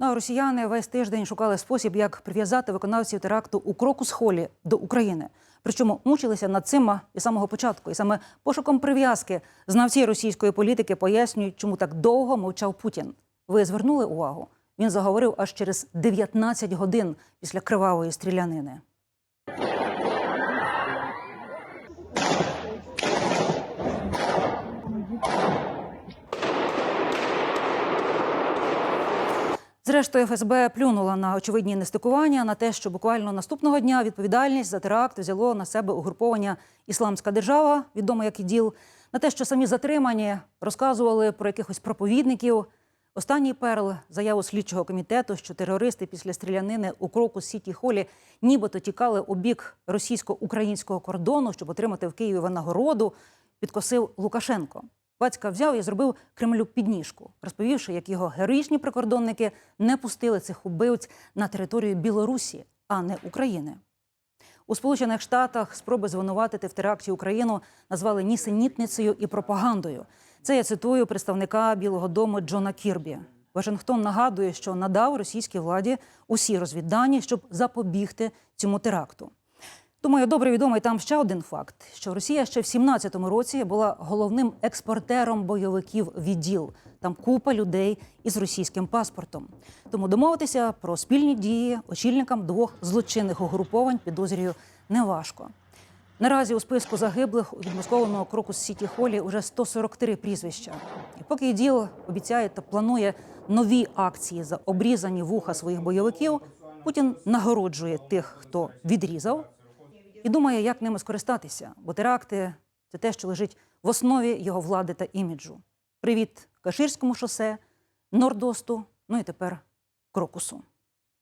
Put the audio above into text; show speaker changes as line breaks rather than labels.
Ну а росіяни весь тиждень шукали спосіб, як прив'язати виконавців теракту у Крокус-Холі до України. Причому мучилися над цим і самого початку. І саме пошуком прив'язки знавці російської політики пояснюють, чому так довго мовчав Путін. Ви звернули увагу? Він заговорив аж через 19 годин після кривавої стрілянини. Зрештою, ФСБ плюнула на очевидні нестикування на те, що буквально наступного дня відповідальність за теракт взяло на себе угруповання Ісламська держава, відомо як іділ, на те, що самі затримані розказували про якихось проповідників. Останній перл заяву слідчого комітету, що терористи після стрілянини у кроку Сіті Холі нібито тікали у бік російсько-українського кордону, щоб отримати в Києві винагороду, підкосив Лукашенко. Батька взяв і зробив Кремлю підніжку, розповівши, як його героїчні прикордонники не пустили цих убивць на територію Білорусі, а не України. У Сполучених Штатах спроби звинуватити в теракті Україну назвали нісенітницею і пропагандою. Це я цитую представника Білого Дому Джона Кірбі. Вашингтон нагадує, що надав російській владі усі розвіддані, щоб запобігти цьому теракту. Думаю, добре відомий там ще один факт: що Росія ще в 17-му році була головним експортером бойовиків відділ. Там купа людей із російським паспортом. Тому домовитися про спільні дії очільникам двох злочинних угруповань підозрюю неважко. Наразі у списку загиблих у відмосковленого кроку з Сіті Холі уже 143 прізвища. І поки іділ обіцяє та планує нові акції за обрізані вуха своїх бойовиків, Путін нагороджує тих, хто відрізав, і думає, як ними скористатися, бо теракти це те, що лежить в основі його влади та іміджу. Привіт Каширському шосе, Нордосту, ну і тепер Крокусу.